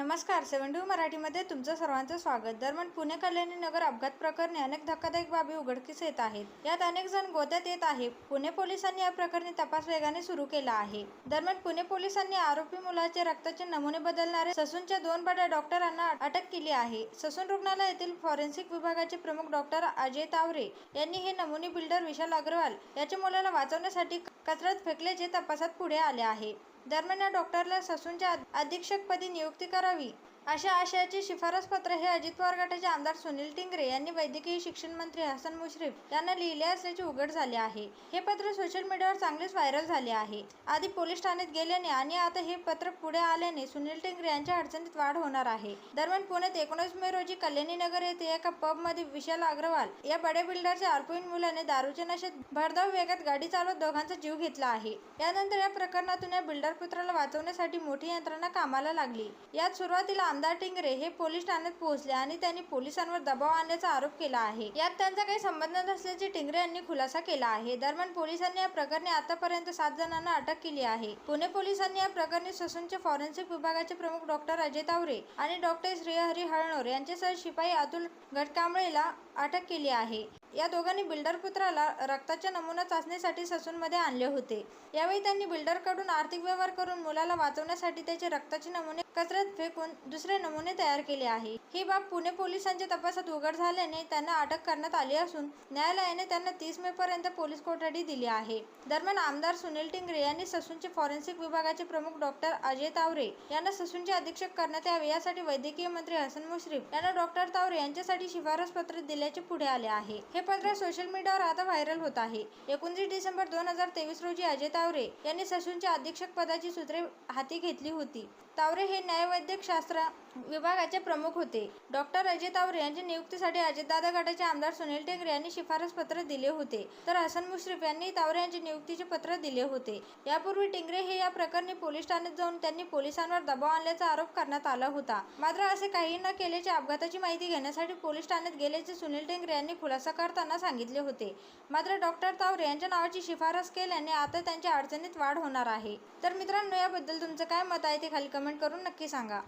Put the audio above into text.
नमस्कार सेवन टू मराठीमध्ये तुमचं सर्वांचं स्वागत. दरम्यान पुणे कल्याणी नगर अपघात प्रकरणी अनेक धक्कादायक बाबी उघडकीस येत आहेत. यात अनेक जण गोत्यात येत आहे पुणे पोलिसांनी या प्रकरणी तपास वेगाने सुरू केला आहे. दरम्यान पुणे पोलिसांनी आरोपी मुलाचे रक्ताचे नमुने बदलणारे ससूनच्या दोन बड्या डॉक्टरांना अटक केली आहे. ससून रुग्णालयातील फॉरेन्सिक विभागाचे प्रमुख डॉक्टर अजय तावरे यांनी हे नमुने बिल्डर विशाल अग्रवाल याच्या मुलाला वाचवण्यासाठी कचऱ्यात फेकल्याचे तपासात पुढे आले आहे. दरम्यान या डॉक्टरला ससूनच्या अधीक्षकपदी नियुक्ती करावी. अशा आशयाचे शिफारस पत्र हे अजित पवार गटाचे आमदार सुनील टिंगरे यांनी वैद्यकीय शिक्षण मंत्री हसन मुश्रीफ यांना लिहिले असल्याचे उघड झाले आहे. हे पत्र सोशल मीडियावर चांगलेच व्हायरल झाले आहे. आधी पोलीस ठाण्यात गेल्याने आणि आता हे पत्र पुढे आल्याने सुनील टिंगरे यांच्या अडचणीत वाढ होणार आहे. दरम्यान पुण्यात एकोणीस मे रोजी कल्याणी नगर येथे एका पबमध्ये विशाल अग्रवाल या बड्या बिल्डरच्या अल्पवयीन मुलाने दारूच्या नशेत भरधाव वेगात गाडी चालवत दोघांचा जीव घेतला आहे. यानंतर या प्रकरणातून या बिल्डर पुत्राला वाचवण्यासाठी मोठी यंत्रणा कामाला लागली. यात सुरुवातीला आमदार टिंगरे हे पोलीस ठाण्यात पोहोचले आणि त्यांनी पोलिसांवर दबाव आणल्याचा आरोप केला आहे. यात त्यांचा काही संबंध नसल्याचे टिंगरे यांनी खुलासा केला आहे. दरम्यान पोलिसांनी या प्रकरणी आतापर्यंत सात जणांना अटक केली आहे. पुणे पोलिसांनी या प्रकरणी ससूनचे फॉरेन्सिक विभागाचे प्रमुख डॉक्टर अजय तावरे आणि डॉक्टर श्रीहरी हळणोर यांच्यासह शिपाई अतुल गटकांबळेला अटक केली आहे. या दोघांनी बिल्डर पुत्राला रक्ताच्या नमुना चाचणीसाठी ससूनमध्ये आणले होते. यावेळी त्यांनी बिल्डरकडून आर्थिक व्यवहार करून मुलाला वाचवण्यासाठी त्याचे रक्ताचे नमुने कचऱ्यात फेकून दुसरे नमुने तयार केले आहे. ही बाब पुणे पोलिसांच्या तपासात उघड झाल्याने त्यांना अटक करण्यात आली असून न्यायालयाने त्यांना तीस मे पर्यंत पोलीस कोठडी दिली आहे. दरम्यान आमदार सुनील टिंगरे यांनी ससूनचे फॉरेन्सिक विभागाचे प्रमुख डॉक्टर अजय तावरे यांना ससूनचे अधीक्षक करण्यात यावे यासाठी वैद्यकीय मंत्री हसन मुश्रीफ यांना डॉक्टर तावरे यांच्यासाठी शिफारस पत्र दिल्याचे पुढे आले आहे. हे हे पत्र सोशल मीडियावर आता व्हायरल होत आहे. एकोणतीस डिसेंबर दोन हजार तेवीस रोजी अजय तावरे यांनी ससूनच्या अधीक्षक पदाची सूत्रे हाती घेतली होती. तावरे हे न्यायवैद्यक शास्त्र विभागाचे प्रमुख होते. डॉक्टर अजय तावरे यांच्या नियुक्तीसाठी अजितदादा गटाचे आमदार सुनील टेंगरे यांनी शिफारस पत्र दिले होते. तर हसन मुश्रीफ यांनी तावरे यांच्या नियुक्तीचे पत्र दिले होते. यापूर्वी टिंगरे हे या प्रकरणी पोलीस ठाण्यात जाऊन त्यांनी पोलिसांवर दबाव आणल्याचा आरोप करण्यात आला होता. मात्र असे काही न केल्याच्या अपघाताची माहिती घेण्यासाठी पोलीस ठाण्यात गेल्याचे सुनील टेंगरे यांनी खुलासा कर करताना सांगितले होते. मात्र डॉक्टर तावरे यांच्या नावाची शिफारस केल्याने आता त्यांच्या अडचणीत वाढ होणार आहे. तर मित्रांनो याबद्दल तुमचं काय मत आहे ते खाली कमेंट करून नक्की सांगा.